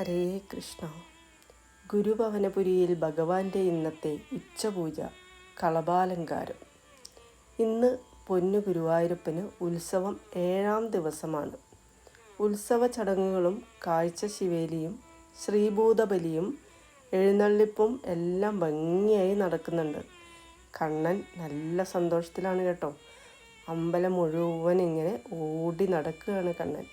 ഹരേ കൃഷ്ണ. ഗുരുഭവനപുരിയിൽ ഭഗവാന്റെ ഇന്നത്തെ ഉച്ചപൂജ കളഭാലങ്കാരം ഇന്ന് പൊന്നു ഗുരുവായൂരപ്പന് ഉത്സവം ഏഴാം ദിവസമാണ്. ഉത്സവ ചടങ്ങുകളും കാഴ്ച ശിവേലിയും ശ്രീഭൂതബലിയും എഴുന്നള്ളിപ്പും എല്ലാം ഭംഗിയായി നടക്കുന്നുണ്ട്. കണ്ണൻ നല്ല സന്തോഷത്തിലാണ് കേട്ടോ. അമ്പലം മുഴുവൻ ഇങ്ങനെ ഓടി നടക്കുകയാണ് കണ്ണൻ.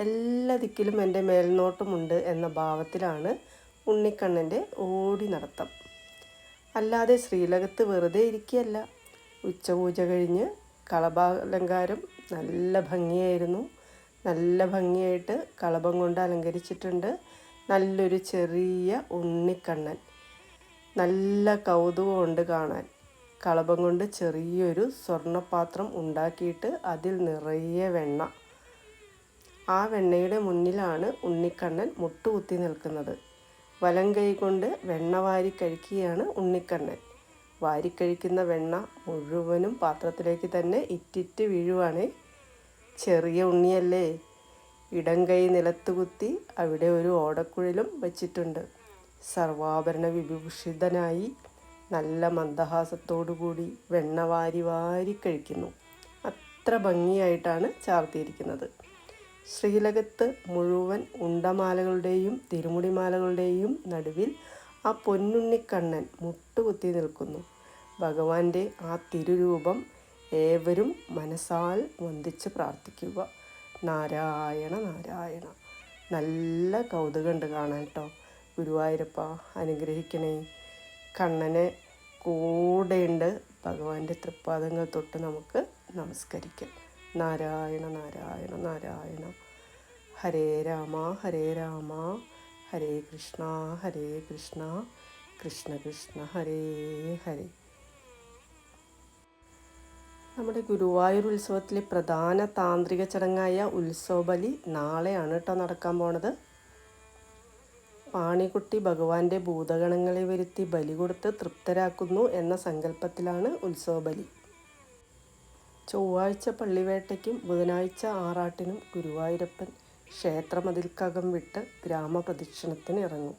എല്ലാ ദിക്കിലും എന്റെ മേൽനോട്ടമുണ്ട് എന്ന ഭാവത്തിലാണ് ഉണ്ണിക്കണ്ണന്റെ ഓടി നടത്തം. അല്ലാതെ ശ്രീലകത്ത് വെറുതെ ഇരിക്കുകയല്ല. ഉച്ചപൂജ കഴിഞ്ഞ് കളഭാലങ്കാരം നല്ല ഭംഗിയായിരുന്നു. നല്ല ഭംഗിയായിട്ട് കളഭം കൊണ്ട് അലങ്കരിച്ചിട്ടുണ്ട് നല്ലൊരു ചെറിയ ഉണ്ണിക്കണ്ണൻ. നല്ല കൗതുകമുണ്ട് കാണാൻ. കളഭം കൊണ്ട് ചെറിയൊരു സ്വർണപാത്രം ഉണ്ടാക്കിയിട്ട് അതിൽ നിറയെ വെണ്ണ. ആ വെണ്ണയുടെ മുന്നിലാണ് ഉണ്ണിക്കണ്ണൻ മുട്ടുകുത്തി നിൽക്കുന്നത്. വലം കൈ കൊണ്ട് വെണ്ണ വാരി കഴിക്കുകയാണ് ഉണ്ണിക്കണ്ണൻ. വാരിക്കഴിക്കുന്ന വെണ്ണ മുഴുവനും പാത്രത്തിലേക്ക് തന്നെ ഇറ്റിറ്റ് വീഴുവാണേ. ചെറിയ ഉണ്ണിയല്ലേ? ഇടം കൈ നിലത്തുകുത്തി അവിടെ ഒരു ഓടക്കുഴലും വച്ചിട്ടുണ്ട്. സർവാഭരണ വിഭൂഷിതനായി നല്ല മന്ദഹാസത്തോടുകൂടി വെണ്ണ വാരി വാരി കഴിക്കുന്നു അത്ര ഭംഗിയായിട്ടാണ് ചാർത്തിയിരിക്കുന്നത്. ശ്രീലകത്ത് മുഴുവൻ ഉണ്ടമാലകളുടെയും തിരുമുടിമാലകളുടെയും നടുവിൽ ആ പൊന്നുണ്ണിക്കണ്ണൻ മുട്ടുകുത്തി നിൽക്കുന്നു. ഭഗവാന്റെ ആ തിരുരൂപം ഏവരും മനസ്സാൽ വന്ദിച്ച് പ്രാർത്ഥിക്കുക. നാരായണ നാരായണ. നല്ല കൗതുകമുണ്ട് കാണാൻ കേട്ടോ ഗുരുവായൂരപ്പ അനുഗ്രഹിക്കണേ. കണ്ണനെ കൂടെയുണ്ട് ഭഗവാന്റെ തൃപ്പാദങ്ങൾ തൊട്ട് നമുക്ക് നമസ്കരിക്കാം. നാരായണ നാരായണ നാരായണ. ഹരേ രാമ ഹരേ രാമ. ഹരേ കൃഷ്ണ ഹരേ കൃഷ്ണ. കൃഷ്ണ കൃഷ്ണ ഹരേ ഹരേ. നമ്മുടെ ഗുരുവായൂർ ഉത്സവത്തിലെ പ്രധാന താന്ത്രിക ചടങ്ങായ ഉത്സവബലി നാളെയാണ് കേട്ടോ നടക്കാൻ പോണത്. പാണിക്കുട്ടി ഭഗവാന്റെ ഭൂതഗണങ്ങളെ വരുത്തി ബലി കൊടുത്ത് തൃപ്തരാക്കുന്നു എന്ന സങ്കല്പത്തിലാണ് ഉത്സവബലി. ചൊവ്വാഴ്ച പള്ളിവേട്ടയ്ക്കും ബുധനാഴ്ച ആറാട്ടിനും ഗുരുവായൂരപ്പൻ ക്ഷേത്രമതിൽക്കകം വിട്ട് ഗ്രാമപ്രദക്ഷിണത്തിന് ഇറങ്ങും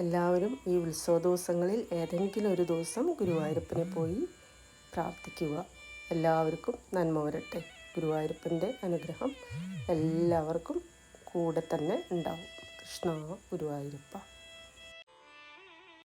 എല്ലാവരും ഈ ഉത്സവ ദിവസങ്ങളിൽ ഏതെങ്കിലും ഒരു ദിവസം ഗുരുവായൂരപ്പനെ പോയി പ്രാർത്ഥിക്കുക. എല്ലാവർക്കും നന്മ വരട്ടെ. ഗുരുവായൂരപ്പന്റെ അനുഗ്രഹം എല്ലാവർക്കും കൂടെ തന്നെ ഉണ്ടാവും. കൃഷ്ണ ഗുരുവായൂരപ്പ.